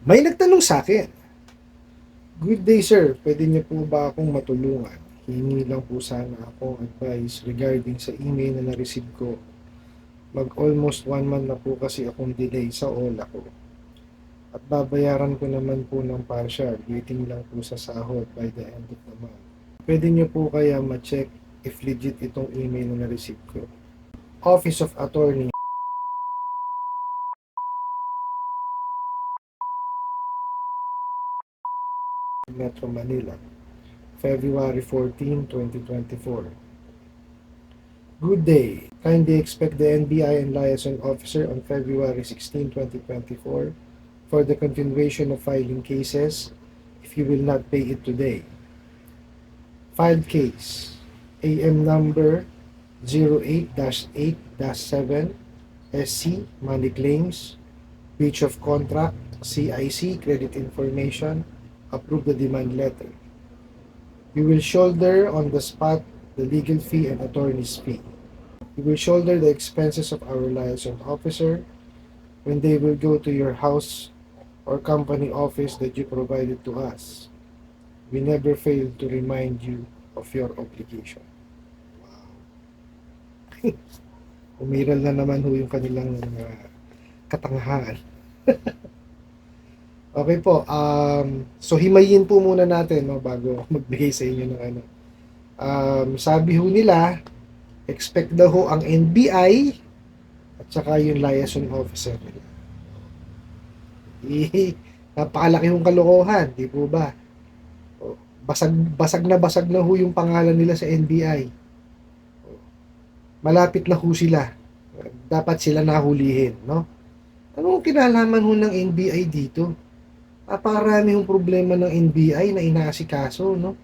May nagtanong sa akin, Good day sir, pwede niyo po ba akong matulungan? Hingi lang po sana akong advice regarding sa email na na-receive ko. Mag almost one month na po kasi akong delay sa OLA ko. At babayaran ko naman po ng partial, waiting lang po sa sahod by the end of the month. Pwede niyo po kaya ma-check if legit itong email na na-receive ko. Office of Attorney Metro Manila, February 14, 2024. Good day. Kindly expect the NBI and liaison officer on February 16, 2024 for the continuation of filing cases if you will not pay it today. Filed case AM number 08-8-7 SC Money Claims Breach of Contract CIC Credit Information approve the demand letter. You will shoulder on the spot the legal fee and attorney's fee. You will shoulder the expenses of our liaison officer when they will go to your house or company office that you provided to us. We never fail to remind you of your obligation. Wow. Umiral na naman ho yung kanilang uh, katangahan. Okay po. Um, so himayin po muna natin no bago magbigay sa inyo ng ano. Um, sabi ho nila, expect daw ho ang NBI at saka yung liaison officer nila. Eh, napakalaki yung kalokohan, di po ba? Basag, basag na basag na ho yung pangalan nila sa NBI. Malapit na ho sila. Dapat sila nahulihin, no? Anong kinalaman ho ng NBI dito? Napakarami hong problema ng NBI na inaasikaso, no?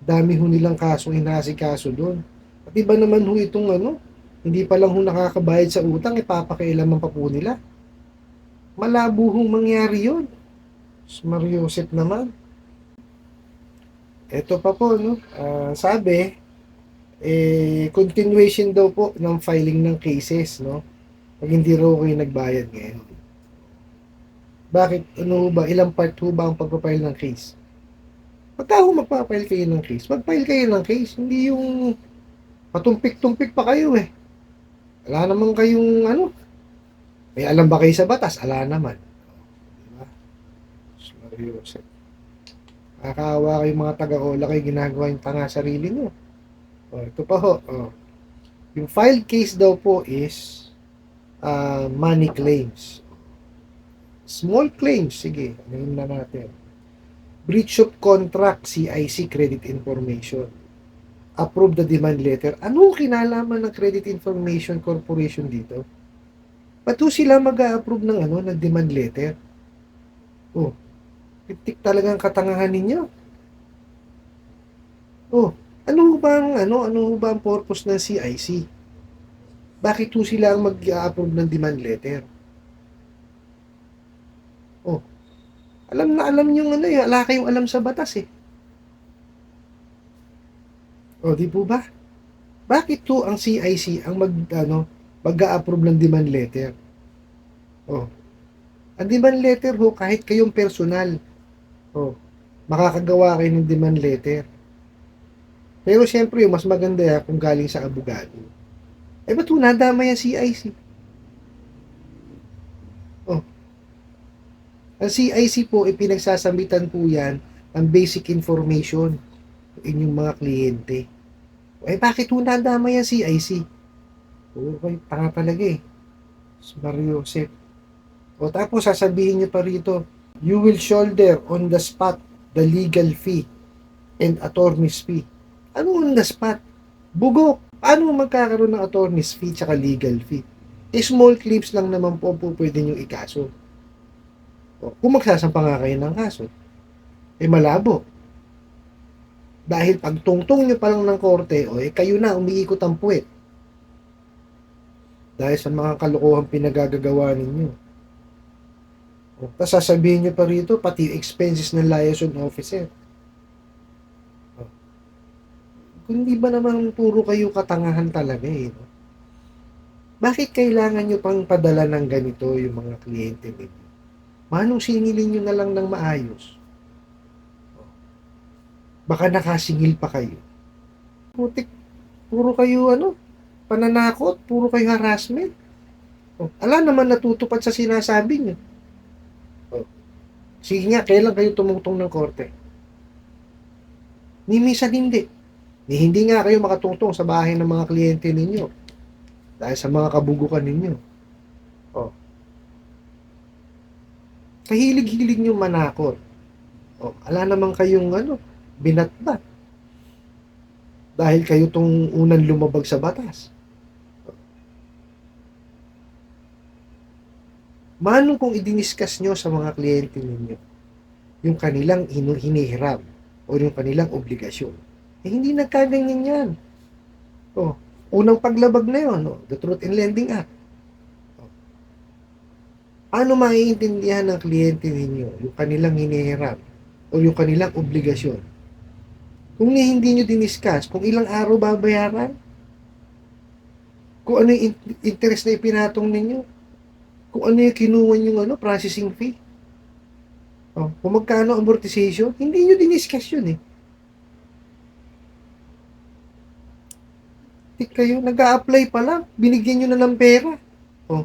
Dami ho nilang kaso inaasikaso doon. At iba naman ho itong ano, hindi pa lang ho nakakabayad sa utang, ipapakialaman pa po nila. Malabo hong mangyari yun. Mario Joseph naman. Ito pa po, no? Ah, sabi, eh, continuation daw po ng filing ng cases, no? Pag hindi raw kayo nagbayad ngayon. Bakit, ano ba, ilang part ho ba ang pagpapile ng case? Pagka ho magpapile kayo ng case, magpile kayo ng case, hindi yung patumpik-tumpik pa kayo eh. Wala naman kayong ano, may alam ba kayo sa batas? Ala naman. Diba? Mario Joseph. Nakakaawa kayong mga taga-ola kayo ginagawa yung tanga sarili nyo. O, ito pa ho. O. Yung filed case daw po is uh, money claims. Small claims, sige, ano na natin. Breach of contract, CIC, credit information. Approve the demand letter. Ano kinalaman ng Credit Information Corporation dito? Ba't sila mag-a-approve ng ano, ng demand letter? Oh, titik talaga ang katangahan ninyo. Oh, ano ba ang, ano, ano ba ang purpose ng CIC? Bakit ho sila ang mag-a-approve ng demand letter? Alam na alam yung ano eh, wala kayong alam sa batas eh. O, di po ba? Bakit to ang CIC ang mag, ano, mag-a-approve ng demand letter? O, ang demand letter ho, kahit kayong personal, o, makakagawa kayo ng demand letter. Pero siyempre, mas maganda yan kung galing sa abogado. Eh, ba't ho nadama yung CIC? Ang CIC po, ipinagsasamitan po yan ang basic information sa inyong mga kliyente. Eh, bakit ho nadama yan CIC? Oo, okay, tanga talaga eh. Si Mario Joseph. O tapos sasabihin niyo pa rito, you will shoulder on the spot the legal fee and attorney's fee. Ano on the spot? Bugok. Paano magkakaroon ng attorney's fee tsaka legal fee? Eh, small claims lang naman po po pwede nyo ikaso. O, kung magsasampa nga kayo ng kaso, eh malabo. Dahil pag tungtong nyo pa lang ng korte, o eh kayo na, umiikot ang puwet. Dahil sa mga kalokohan pinagagagawa ninyo. O, tapos sasabihin nyo pa rito, pati expenses ng liaison officer. O, kung di ba naman puro kayo katangahan talaga eh. No? Bakit kailangan nyo pang padala ng ganito yung mga kliyente ninyo? Manong singilin nyo na lang ng maayos. Baka nakasingil pa kayo. Putik, puro kayo ano, pananakot, puro kayo harassment. Oh, ala naman natutupad sa sinasabi nyo. Oh. Sige nga, kailan kayo tumutong ng korte? Ni minsan hindi. Ni hindi nga kayo makatungtong sa bahay ng mga kliyente ninyo. Dahil sa mga kabugukan ninyo. Oh. Kahilig-hilig nyo manakot. Oh, ala naman kayong ano, binatbat. Dahil kayo tong unang lumabag sa batas. Manong kung idiniskas nyo sa mga kliyente ninyo yung kanilang hinihiram o yung kanilang obligasyon, eh hindi nagkaganyan yan. Oh, unang paglabag na yun, oh, the Truth in Lending Act. Paano maiintindihan ng kliyente ninyo yung kanilang hinihiram o yung kanilang obligasyon? Kung hindi nyo diniskas, kung ilang araw babayaran, kung ano yung in- interest na ipinatong ninyo, kung ano yung kinuha yung ano, processing fee. Oh, kung magkano amortization, hindi nyo diniscuss yun eh. Di kayo, nag apply pa lang, binigyan nyo na ng pera. Oh.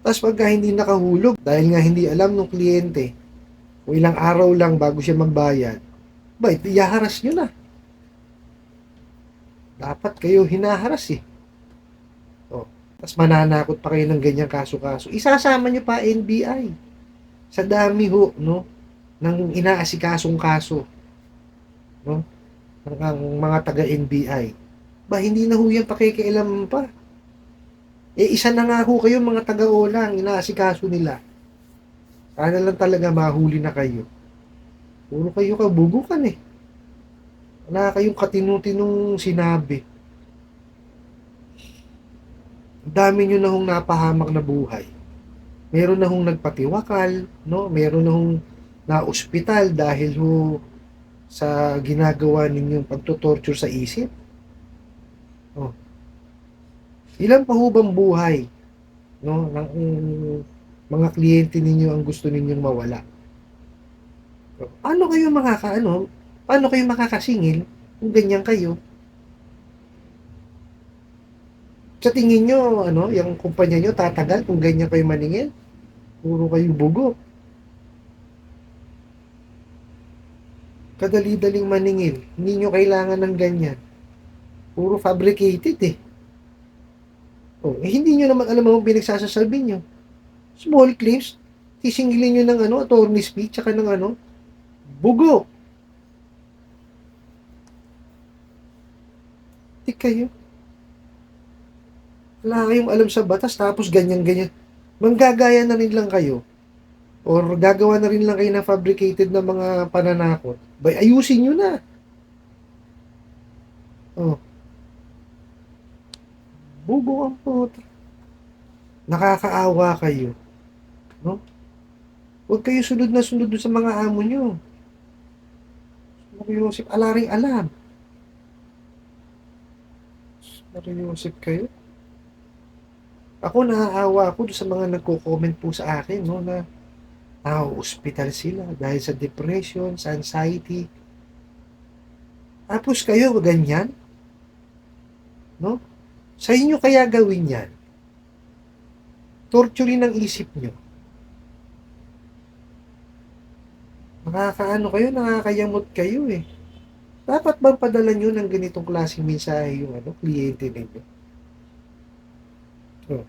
Tapos pagka hindi nakahulog, dahil nga hindi alam ng kliyente, kung ilang araw lang bago siya magbayad, ba, iyaharas nyo na. Dapat kayo hinaharas eh. Oh. Tapos mananakot pa kayo ng ganyang kaso-kaso. Isasama nyo pa NBI sa dami ho, no, ng inaasikasong kaso, no, ng ang mga taga-NBI. Ba, hindi na ho yan pakikialam pa. Eh, isa na nga ho kayo mga taga-ola ang inaasikaso nila. Sana lang talaga mahuli na kayo. Puro kayo kabugukan eh. Wala kayong katinutinong sinabi. Dami nyo na hong napahamak na buhay meron na hong nagpatiwakal, no? Meron na hong na-ospital dahil ho sa ginagawa ninyong pagtotorture sa isip. Oh. Ilan pa ho bang buhay no ng um, mga kliyente ninyo ang gusto ninyong mawala? Paano kayo makakaano? Paano kayo makakasingil kung ganyan kayo? Sa tingin nyo, ano, yung kumpanya nyo tatagal kung ganyan kayo maningil? Puro kayo bugo. Kadali-daling maningil. Hindi nyo kailangan ng ganyan. Puro fabricated eh. Oh, eh, hindi nyo naman alam ang pinagsasasabi nyo. Small claims, sisingilin nyo ng ano, attorney's fee, tsaka ng ano, bugo. Di kayo. Wala kayong alam sa batas, tapos ganyan-ganyan. Manggagaya na rin lang kayo. Or gagawa na rin lang kayo ng fabricated na mga pananakot. Bay, ayusin nyo na. Oh. Bubo ang puta. Nakakaawa kayo. No? Huwag kayo sunod na sunod sa mga amo nyo. Mariusip, ala rin alam. Mariusip kayo. Ako naaawa ako sa mga nagko-comment po sa akin no na na-hospital sila dahil sa depression, sa anxiety. Tapos kayo ganyan? No? Sa inyo kaya gawin yan? Torturing ng isip nyo. Nakakaano kayo, nakakayamot kayo eh. Dapat bang padala nyo ng ganitong klaseng mensahe yung ano, kliyente ninyo? Oh.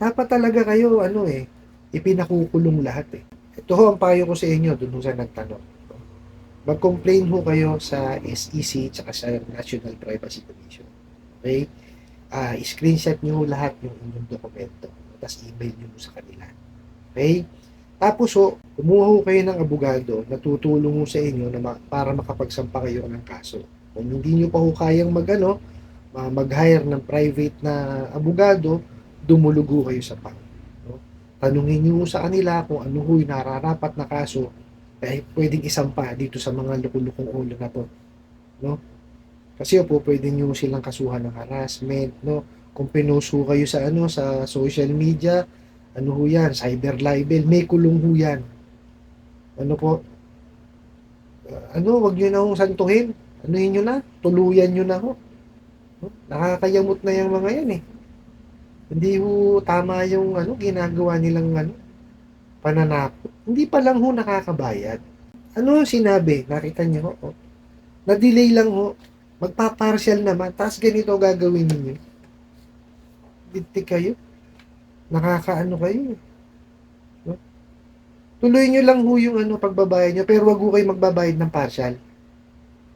Dapat talaga kayo, ano eh, ipinakukulong lahat eh. Ito ho ang payo ko sa inyo, dun sa nagtanong. Mag-complain ho kayo sa SEC tsaka sa National Privacy Commission. Okay? Ah, screenshot nyo lahat yung inyong dokumento. Tapos email nyo sa kanila. Okay? Tapos ho, kumuha ho kayo ng abogado na tutulong ho sa inyo na ma- para makapagsampa kayo ng kaso. Kung hindi nyo pa ho kayang magano, uh, mag-hire ng private na abogado, dumulugo kayo sa PAC. No? Tanungin nyo sa kanila kung ano ho yung nararapat na kaso eh, pwedeng isampa dito sa mga lukulukong ulo na to. No? Kasi po, pwede nyo silang kasuhan ng harassment, no? Kung pinuso kayo sa ano sa social media Ano ho yan? Cyber libel. May kulong ho yan. Ano po? Uh, ano, wag nyo na hong santuhin. Ano nyo na? Tuluyan nyo na ho. No? Nakakayamot na yung mga yan eh. Hindi ho tama yung ano, ginagawa nilang ano, pananakot. Hindi pa lang ho nakakabayad. Ano sinabi? Nakita nyo ho? Oh. Na-delay lang ho. Magpapartial naman. Tapos ganito gagawin ninyo. Diti kayo. Nakakaano kayo. No? Tuloy nyo lang ho yung ano, pagbabayad nyo. Pero wag ho kayo magbabayad ng partial.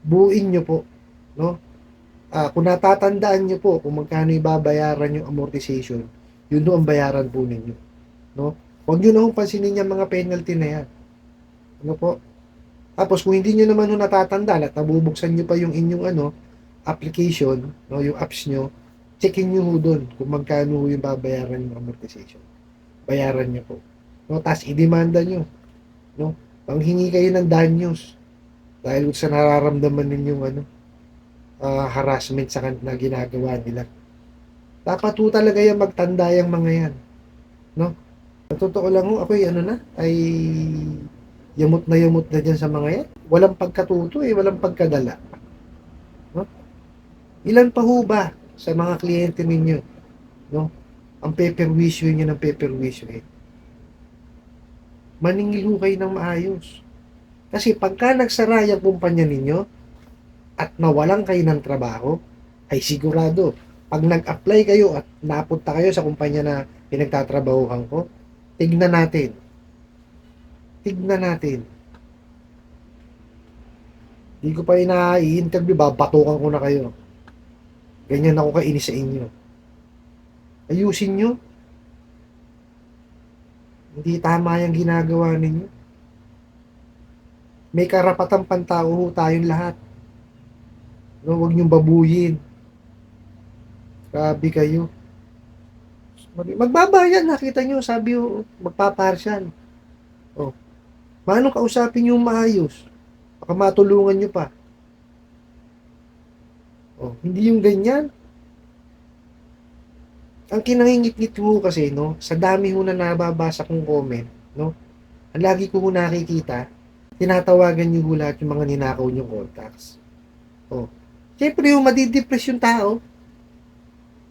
Buuin nyo po. No? Ah, kung natatandaan nyo po kung magkano ibabayaran yung amortization, yun do ang bayaran po ninyo. No? Huwag nyo na hong pansinin yung mga penalty na yan. Ano po? Tapos kung hindi nyo naman ho natatandaan at nabubuksan nyo pa yung inyong ano, application, no, yung apps nyo, checkin nyo ho doon kung magkano ho yung babayaran yung amortization. Bayaran nyo po. No, tapos idemanda nyo. No? Panghingi kayo ng danyos dahil sa nararamdaman ninyong ano, ah, harassment sa na ginagawa nila. Dapat ho talaga yung magtanda yung mga yan. No? Sa totoo lang ho, ako ano na, ay yamot na yamot na dyan sa mga yan. Walang pagkatuto eh, walang pagkadala. No? Ilan pa ho ba sa mga kliyente ninyo? No? Ang peperwisyo nyo ng peperwisyo eh. Maningil ho kayo ng maayos. Kasi pagka nagsara yung kumpanya ninyo at nawalan kayo ng trabaho, ay sigurado, pag nag-apply kayo at napunta kayo sa kumpanya na pinagtatrabahuhan ko, tignan natin. Tignan natin. Hindi ko pa ina-interview, babatukan ko na kayo. Ganyan ako kainis sa inyo. Ayusin nyo. Hindi tama yung ginagawa ninyo. May karapatang pantao tayong lahat. No, huwag niyong babuyin. Grabe kayo. Mag- Magbabayad, nakita nyo, sabi ho, magpapartial. Oh. Paano kausapin yung maayos? Baka matulungan nyo pa. Oh, hindi yung ganyan. Ang kinangingit-ngit ho kasi, no, sa dami ho na nababasa kong comment, no, ang lagi ko nakikita, tinatawagan niyo ho lahat yung mga ninakaw niyong contacts. Oh. Siyempre, yung madidepress yung tao.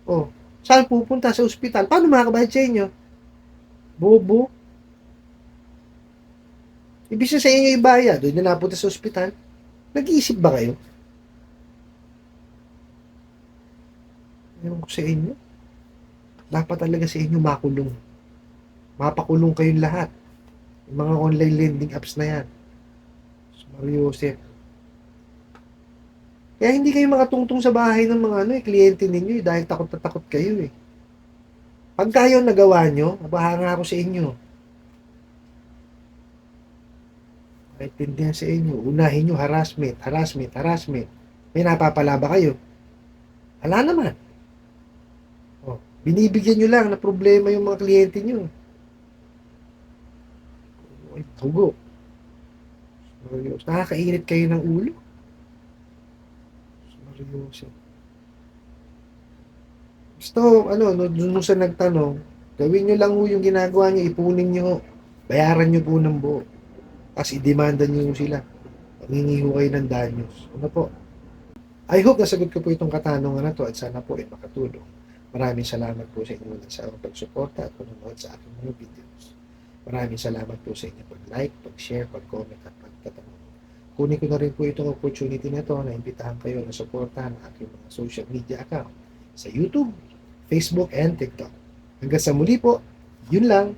Oh. Saan pupunta? Sa ospital. Paano makakabayad sa inyo? Bobo. Ibig sa inyo ibayad, doon na napunta sa ospital. Nag-iisip ba kayo? Ewan sa inyo. Dapat talaga sa inyo makulong. Mapakulong kayong lahat. Yung mga online lending apps na yan. Mario Joseph. Kaya hindi kayo makatungtong sa bahay ng mga ano, eh, kliyente ninyo eh, dahil takot na takot kayo eh. Pag kayo nagawa nyo, mabahanga ako sa inyo. Maintindihan sa inyo. Unahin nyo harassment, harassment, harassment. May napapala ba kayo? Wala naman. Oh, binibigyan nyo lang na problema yung mga kliyente nyo. Ay, tugo. Seryoso. Nakakainit kayo ng ulo. Seryoso. Gusto, ano, no, dun sa nagtanong, gawin nyo lang ho yung ginagawa nyo, ipunin nyo. Bayaran nyo po ng buo. Tapos i-demanda nyo sila. Panghingi ho kayo ng danyos. Ano po? I hope nasagot ko po itong katanungan na to at sana po ay makatulong. Maraming salamat po sa inyo sa pagsuporta at panonood sa aking mga videos. Maraming salamat po sa inyo pag-like, pag-share, pag-comment at pagtatanong. Kunin ko na rin po itong opportunity na to na imbitahan kayo na suportahan ang aking mga social media account sa YouTube, Facebook, and TikTok. Hanggang sa muli po, yun lang.